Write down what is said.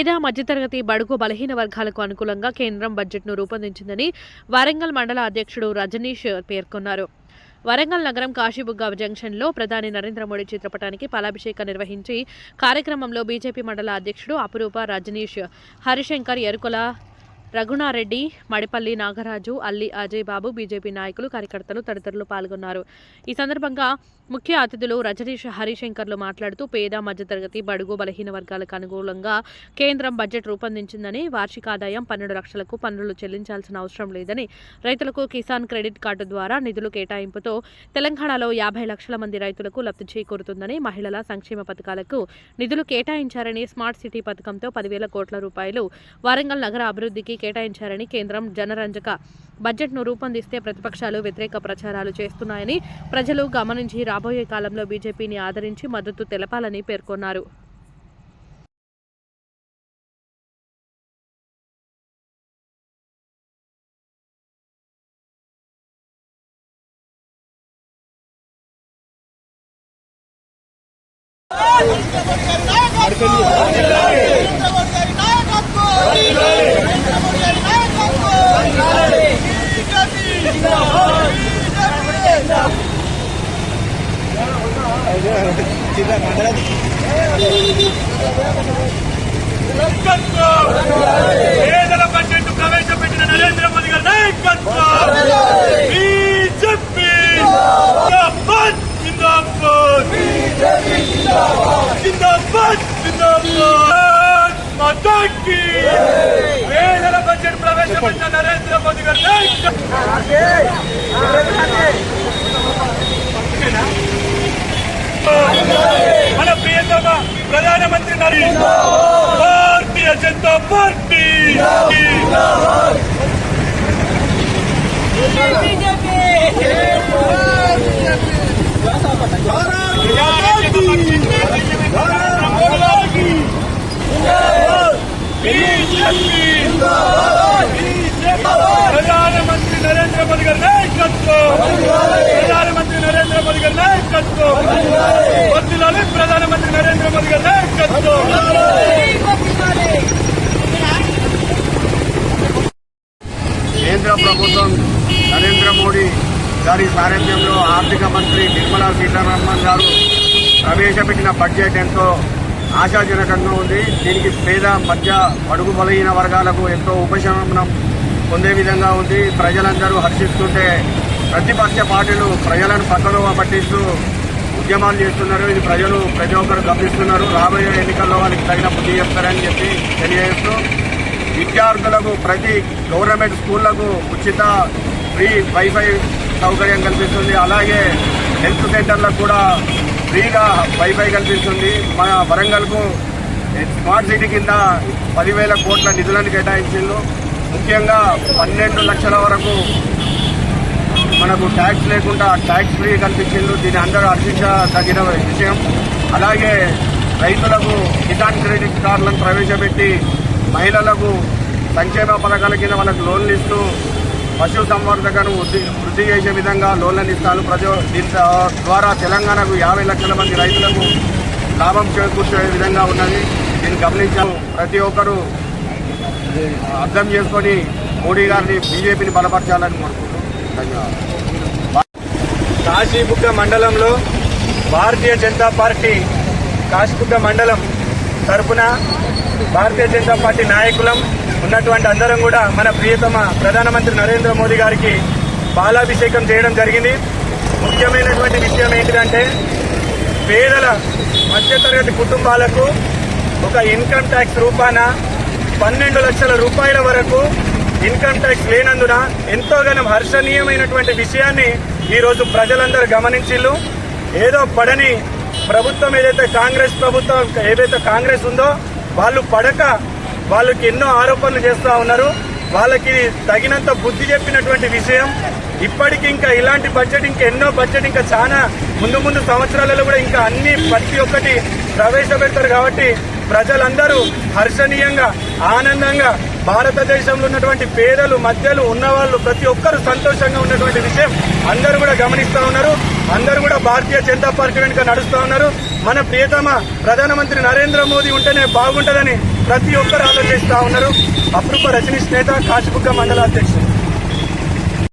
పేద మధ్యతరగతి బడుగు బలహీన వర్గాలకు అనుకూలంగా కేంద్రం బడ్జెట్ను రూపొందించిందని వరంగల్ మండల అధ్యక్షుడు రజనీష్ పేర్కొన్నారు. వరంగల్ నగరం కాశీబుగ్గ జంక్షన్లో ప్రధాని నరేంద్ర మోడీ చిత్రపటానికి పాలాభిషేకం నిర్వహించి కార్యక్రమంలో బీజేపీ మండల అధ్యక్షుడు అపురూప రజనీష్ హరిశంకర్ ఎరుకుల రఘునారెడ్డి మడిపల్లి నాగరాజు అల్లి అజయ్ బాబు బీజేపీ నాయకులు కార్యకర్తలు తదితరులు పాల్గొన్నారు. ఈ సందర్భంగా ముఖ్య అతిథులు రజనీష్ హరిశంకర్లు మాట్లాడుతూ పేద మధ్యతరగతి బడుగు బలహీన వర్గాలకు అనుగుణంగా కేంద్రం బడ్జెట్ రూపొందించిందని వార్షిక ఆదాయం పన్నెండు లక్షలకు పన్నులు చెల్లించాల్సిన అవసరం లేదని రైతులకు కిసాన్ క్రెడిట్ కార్డు ద్వారా నిధులు కేటాయింపుతో తెలంగాణలో యాభై లక్షల మంది రైతులకు లబ్ధి చేకూరుతుందని మహిళల సంక్షేమ పథకాలకు నిధులు కేటాయించారని స్మార్ట్ సిటీ పథకంతో పదివేల కోట్ల రూపాయలు వరంగల్ నగర అభివృద్ధికి కేటాయించారని కేంద్రం జనరంజక బడ్జెట్ను రూపొందిస్తే ప్రతిపక్షాలు వ్యతిరేక ప్రచారాలు చేస్తున్నాయని ప్రజలు గమనించి రాబోయే కాలంలో బీజేపీని ఆదరించి మద్దతు తెలపాలని పేర్కొన్నారు. పేదల బడ్జెట్ ప్రవేశపెట్టిన నరేంద్ర మోదీ గారి నాయకత్వం. బీజేపీ జిందాబాద్ జిందాబాద్. జిందాబాద్ జిందాబాద్ మాతాకి నరేంద్ర మోదీ గారి మన ప్రియతమ ప్రధానమంత్రి నరేంద్ర భారతీయ జనతా పార్టీ. ప్రధానమంత్రి నరేంద్ర మోదీ గారి నాయకత్వం. ప్రధానమంత్రి నరేంద్ర మోదీ గారి నాయకత్వం. వర్ధిల్లాలి ప్రధానమంత్రి నరేంద్ర మోదీ గారి నాయకత్వం. కేంద్ర ప్రభుత్వం నరేంద్ర మోడీ గారి సారథ్యంలో ఆర్థిక మంత్రి నిర్మలా సీతారామన్ గారు ప్రవేశపెట్టిన బడ్జెట్ ఎంతో ఆశాజనకంగా ఉంది. దీనికి పేద మధ్య అడుగు బలహీన వర్గాలకు ఎంతో ఉపశమనం పొందే విధంగా ఉంది. ప్రజలందరూ హర్షిస్తుంటే ప్రతిపక్ష పార్టీలు ప్రజలను పక్కలో పట్టిస్తూ ఉద్యమాలు చేస్తున్నారు. ఇది ప్రజలు ప్రతి ఒక్కరు గమనిస్తున్నారు. రాబోయే ఎన్నికల్లో వాళ్ళకి తగిన బుద్ధి చెప్తారని చెప్పి తెలియజేస్తూ విద్యార్థులకు ప్రతి గవర్నమెంట్ స్కూళ్ళకు ఉచిత ఫ్రీ వైఫై సౌకర్యం కల్పిస్తుంది. అలాగే హెల్త్ సెంటర్లకు కూడా ఫ్రీగా వైఫై కల్పిస్తుంది. మన వరంగల్కు స్మార్ట్ సిటీ కింద పదివేల కోట్ల నిధులను కేటాయించిండు. ముఖ్యంగా పన్నెండు లక్షల వరకు మనకు ట్యాక్స్ లేకుండా ట్యాక్స్ ఫ్రీ కల్పించిండు. దీని అందరూ హర్షించదగిన విషయం. అలాగే రైతులకు కిసాన్ క్రెడిట్ కార్డులను ప్రవేశపెట్టి మహిళలకు సంక్షేమ పథకాల కింద వాళ్ళకు లోన్లు ఇస్తూ పశు సంవర్ధకను వృద్ధి వృద్ధి చేసే విధంగా లోన్లను ఇస్తారు. ప్రజ దీని ద్వారా తెలంగాణకు యాభై లక్షల మంది రైతులకు లాభం చేకూర్చే విధంగా ఉన్నది. దీన్ని గమనించాము ప్రతి ఒక్కరూ అర్థం చేసుకొని మోడీ గారిని బీజేపీని బలపరచాలని కోరుకుంటున్నాం. ధన్యవాదాలు. కాశీబుగ్గ మండలంలో భారతీయ జనతా పార్టీ కాశీబుగ్గ మండలం తరపున భారతీయ జనతా పార్టీ నాయకులం ఉన్నటువంటి అందరం కూడా మన ప్రియతమ ప్రధానమంత్రి నరేంద్ర మోదీ గారికి బాలాభిషేకం చేయడం జరిగింది. ముఖ్యమైనటువంటి విషయం ఏంటిదంటే పేదల మధ్యతరగతి కుటుంబాలకు ఒక ఇన్కమ్ ట్యాక్స్ రూపాన పన్నెండు లక్షల రూపాయల వరకు ఇన్కమ్ ట్యాక్స్ లేనందున ఎంతోగానం హర్షణీయమైనటువంటి విషయాన్ని ఈరోజు ప్రజలందరూ గమనించిల్లు ఏదో పడని ప్రభుత్వం ఏదైతే కాంగ్రెస్ ప్రభుత్వం ఏదైతే కాంగ్రెస్ ఉందో వాళ్ళు పడక వాళ్ళకి ఎన్నో ఆరోపణలు చేస్తూ ఉన్నారు. వాళ్ళకి తగినంత బుద్ధి చెప్పినటువంటి విషయం. ఇప్పటికి ఇంకా ఇలాంటి బడ్జెట్ ఇంకా ఎన్నో బడ్జెట్ ఇంకా చాలా ముందు ముందు సంవత్సరాలలో కూడా ఇంకా అన్ని ప్రతి ఒక్కటి ప్రవేశపెడతారు కాబట్టి ప్రజలందరూ హర్షణీయంగా ఆనందంగా భారతదేశంలో ఉన్నటువంటి పేదలు మధ్యలు ఉన్నవాళ్ళు ప్రతి ఒక్కరూ సంతోషంగా ఉన్నటువంటి విషయం అందరూ కూడా గమనిస్తూ ఉన్నారు. అందరూ కూడా భారతీయ జనతా పార్టీ వెనుక నడుస్తూ ఉన్నారు. మన ప్రియతమ ప్రధానమంత్రి నరేంద్ర మోదీ ఉంటేనే బాగుంటుందని ప్రతి ఒక్కరు ఆలోచిస్తూ ఉన్నారు. అప్రూప రజనీష్ నేత కాశీబుగ్గ మండలాధ్యక్షుడు